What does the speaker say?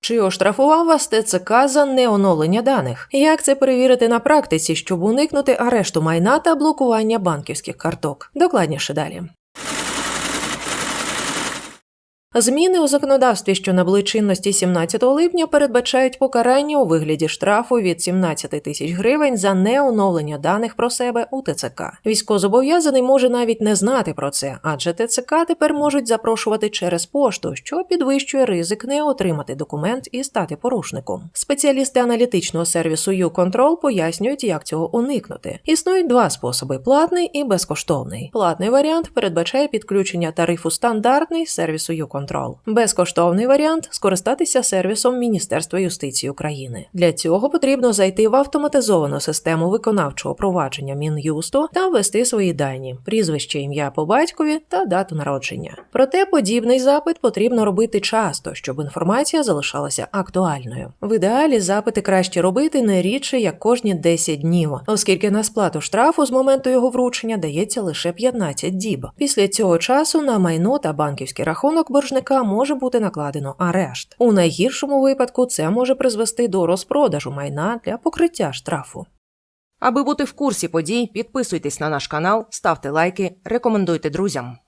Чи оштрафував вас ТЦК за неоновлення даних? Як це перевірити на практиці, щоб уникнути арешту майна та блокування банківських карток? Докладніше далі. Зміни у законодавстві, що набули чинності 17 липня, передбачають покарання у вигляді штрафу від 17 тисяч гривень за неоновлення даних про себе у ТЦК. Військовозобов'язаний може навіть не знати про це, адже ТЦК тепер можуть запрошувати через пошту, що підвищує ризик не отримати документ і стати порушником. Спеціалісти аналітичного сервісу YouControl пояснюють, як цього уникнути. Існують два способи: платний і безкоштовний. Платний варіант передбачає підключення тарифу стандартний сервісу YouControl. Безкоштовний варіант скористатися сервісом Міністерства юстиції України. Для цього потрібно зайти в автоматизовану систему виконавчого провадження Мін'юсту та ввести свої дані, прізвище, ім'я по батькові та дату народження. Проте подібний запит потрібно робити часто, щоб інформація залишалася актуальною. В ідеалі запити краще робити не рідше як кожні 10 днів, оскільки на сплату штрафу з моменту його вручення дається лише 15 діб. Після цього часу на майно та банківський рахунок боржника може бути накладено арешт. У найгіршому випадку це може призвести до розпродажу майна для покриття штрафу. Аби бути в курсі подій, підписуйтесь на наш канал, ставте лайки, рекомендуйте друзям.